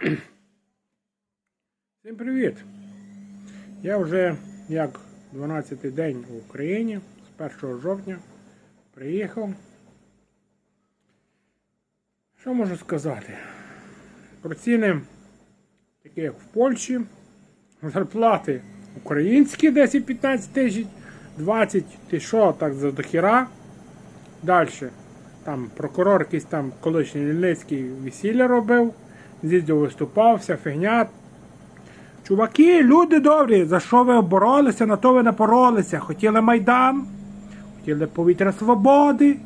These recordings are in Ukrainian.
Всім привіт! Я вже як 12-й день в Україні з 1 жовтня приїхав. Що можу сказати? Про ціни, такі як в Польщі, зарплати українські 10-15 тисяч, 20 ти що, так за дохіра. Далі. Там прокурор якийсь там колишній Лільницький весілля робив, з'їздив виступав, вся фігня. Чуваки, люди добрі, за що ви боролися, на то ви не боролися. Хотіли Майдан, хотіли повітря свободи,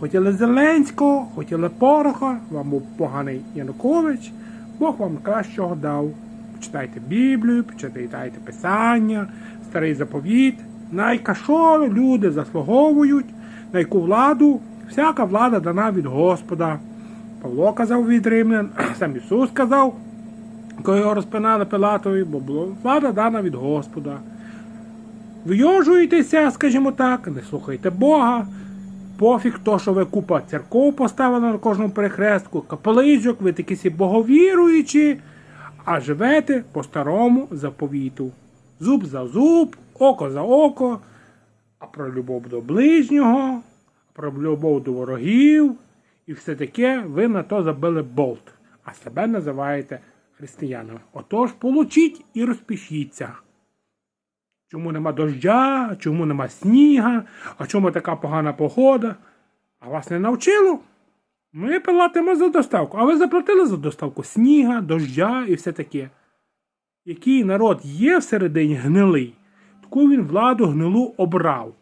хотіли Зеленського, хотіли Пороха, вам був поганий Янукович, Бог вам кращого дав. Почитайте Біблію, почитайте Писання, старий заповіт. Найка що люди заслуговують, на яку владу, всяка влада дана від Господа. Павло казав від римлян, сам Ісус казав, коли його розпинали Пилатові, бо була влада дана від Господа. Вйожуєтеся, скажімо так, не слухайте Бога. Пофіг то, що ви купа церков поставили на кожному перехрестку, капеличок, ви такі всі боговіруючі, а живете по старому заповіту. Зуб за зуб, око за око, а про любов до ближнього, про любов до ворогів, і все таке ви на то забили болт, а себе називаєте християнами. Отож, получіть і розпишіться. Чому нема дождя, чому нема сніга, а чому така погана погода? А вас не навчило? Ми платимо за доставку, а ви заплатили за доставку сніга, дождя і все таке. Який народ є всередині гнилий, таку він владу гнилу обрав.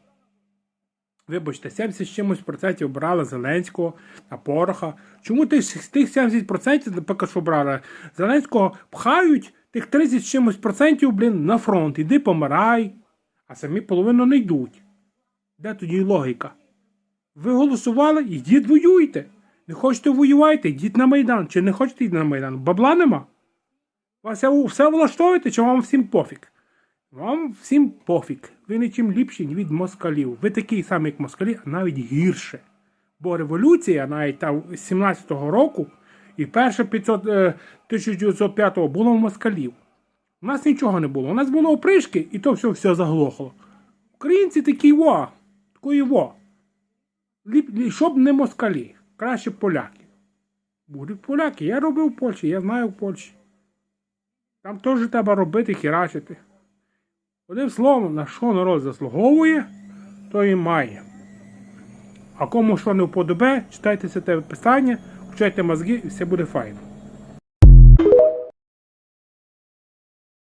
Вибачте, 70 з чимось процентів обрали Зеленського та Пороха. Чому тих, тих 70% поки що обрали Зеленського пхають тих 30 з чимось процентів, блін, на фронт. Іди помирай, а самі половину не йдуть. Де тоді логіка? Ви голосували, йдіть воюйте. Не хочете воювати, йдіть на Майдан. Чи не хочете йти на Майдан? Бабла нема. Вас все влаштовуєте, чи вам всім пофіг? Вам всім пофіг. Ви нічим ліпші від москалів. Ви такий самий, як москалі, а навіть гірше. Бо революція навіть там 17-го року і перше 500, е, 1905-го було в москалів. У нас нічого не було. У нас було опришки, і то все, все заглохло. Українці такі во, такої во. Ліп, щоб не москалі, краще поляки. Будуть поляки. Я робив в Польщі, я знаю в Польщі. Там теж треба робити, херачити. Одним словом, на що народ заслуговує, то і має. А кому що не вподобає, читайте це писання, включайте мозги і все буде файно.